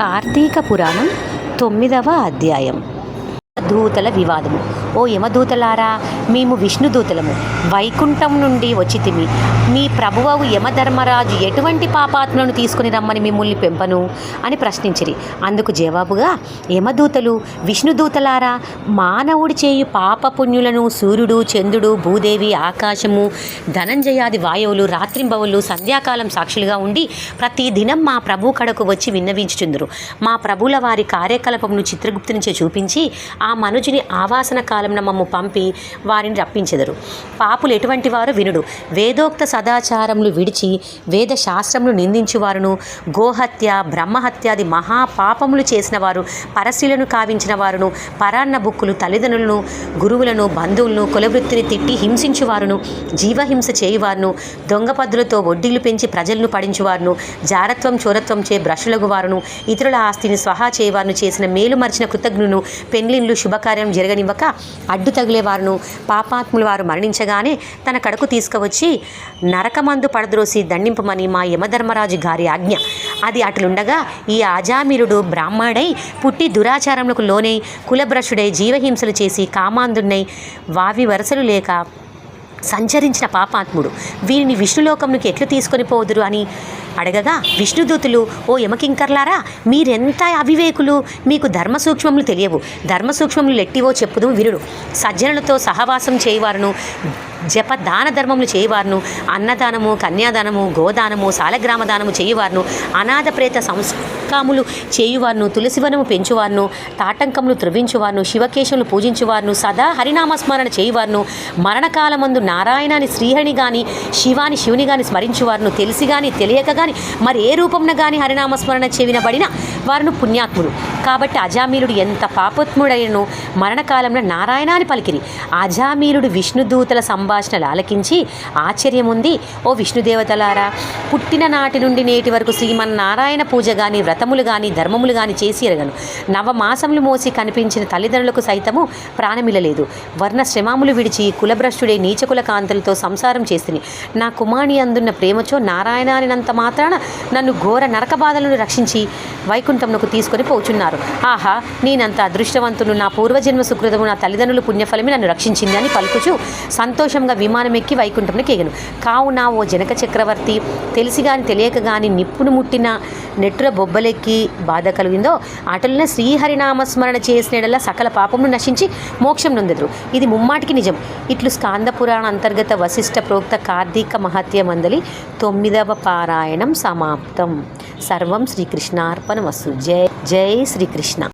కార్తీక పురాణం తొమ్మిదవ అధ్యాయం. దూతల వివాదము. ఓ యమదూతలారా మేము విష్ణుదూతలము. వైకుంఠం నుండి వచ్చితిమి మీ ప్రభువవు యమధర్మరాజు ఎటువంటి పాపాత్మలను తీసుకుని రమ్మని మిమ్మల్ని పెంపను? అని ప్రశ్నించిరి. అందుకు జవాబుగా యమదూతలు విష్ణుదూతలారా మానవుడి చేయు పాపపుణ్యులను సూర్యుడు చంద్రుడు భూదేవి ఆకాశము ధనంజయాది వాయువులు రాత్రింబవులు సంధ్యాకాలం సాక్షులుగా ఉండి ప్రతి దినం మా ప్రభు కడకు వచ్చి విన్నవించుచుందరు. మా ప్రభుల వారి కార్యకలాపమును చిత్రగుప్తునిచే చూపించి ఆ మనుజుని ఆవాసన కాలంన మమ్ము పంపి వారిని రప్పించెదరు. పాపులు ఎటువంటి వారు వినుడు. వేదోక్త సదాచారములు విడిచి వేద శాస్త్రములు నిందించువారును. గోహత్య బ్రహ్మహత్యాది మహాపాపములు చేసిన వారు పరశీలను కావించిన వారును పరాన్న బుక్కులు తల్లిదండ్రులను గురువులను బంధువులను కులవృత్తిని తిట్టి హింసించువారును జీవహింస చేయువారును దొంగపద్దులతో వడ్డీలు పెంచి ప్రజలను పడించువారును జారత్వం చోరత్వం చే బ్రషులకు వారును ఇతరుల ఆస్తిని స్వహా చేయవారును చేసిన మేలు మరిచిన కృతజ్ఞును పెండ్లిన్లు శుభకార్యం జరగనివ్వక అడ్డు తగిలే వారును పాపాత్ములు వారు మరణించగానే తన కడకు తీసుకువచ్చి నరకమందు పడద్రోసి దండింపమని మా యమధర్మరాజు గారి ఆజ్ఞ. అది అటులుండగా ఈ ఆజామీరుడు బ్రాహ్మడై పుట్టి దురాచారములకు లోనై కులభ్రషుడై జీవహింసలు చేసి కామాంధున్నై వావి వరసలు లేక సంచరించిన పాపాత్ముడు. వీరిని విష్ణులోకమునికి ఎట్లు తీసుకొని పోదురు అని అడగగా విష్ణుదూతులు ఓ యమకింకర్లారా మీరెంత అవివేకులు? మీకు ధర్మ సూక్ష్మములు తెలియవు. ధర్మ సూక్ష్మములు లెట్టివో చెప్పుదు వినుడు. సజ్జనులతో సహవాసం చేయవారును జప దాన ధర్మములు చేయవారును అన్నదానము కన్యాదానము గోదానము సాలగ్రామ దానము చేయువారును అనాథ ప్రేత సంస్కాములు చేయువారును తులసివనము పెంచువారును తాటంకములు త్రువించువారును శివకేశములు పూజించువారును సదా హరినామస్మరణ చేయువారును మరణకాలమందు నారాయణాని శ్రీహరిని గాని శివాని శివుని గాని స్మరించువారును తెలిసి గాని తెలియక గాని మరి ఏ రూపంన కానీ హరినామస్మరణ చెవినబడిన వారును పుణ్యాత్ముడు. కాబట్టి అజామీలుడు ఎంత పాపోత్ముడైనను మరణకాలంలో నారాయణ అని పలికిరి. అజామీలుడు విష్ణుదూతల సంభాషణలు ఆలకించి ఆశ్చర్యముంది ఓ విష్ణుదేవతలారా పుట్టిన నాటి నుండి నేటి వరకు శ్రీమన్నారాయణ పూజ కానీ వ్రతములు కానీ ధర్మములు కానీ చేసి ఎరగను. నవమాసములు మోసి కనిపించిన తల్లిదండ్రులకు సైతము ప్రాణమిల్లలేదు వర్ణ శ్రమాములు విడిచి కులభ్రష్టుడే నీచకుల కాంతలతో సంసారం చేసిని. నా కుమారి అందున్న ప్రేమచో నారాయణానినంత మాత్రాన నన్ను ఘోర నరక బాధలను రక్షించి వైకుంఠంలోకి తీసుకొని పోచున్నారు. ఆహా నేనంత అదృష్టవంతును నా పూర్వజన్మ సుకృతము నా తల్లిదండ్రులు పుణ్యఫలమే నన్ను రక్షించింది అని పలుకుచు సంతోషంగా విమానం ఎక్కి వైకుంఠంలోకి ఎగను కావున ఓ జనక చక్రవర్తి తెలిసి గాని తెలియక గాని నిప్పును ముట్టిన నెట్టుల బొబ్బలెక్కి బాధ కలిగిందో అటులనే శ్రీహరినామస్మరణ చేసినడల్లా సకల పాపమును నశించి మోక్షం నొందెదురు. ఇది ముమ్మాటికి నిజం. ఇట్లు స్కాంద పురాణ అంతర్గత వశిష్ట ప్రోక్త కార్తీక మహత్య మందలి తొమ్మిదవ పారాయణ. పారాయణం సమాప్తం. సర్వం శ్రీకృష్ణార్పణమస్తు. జై జై శ్రీకృష్ణ.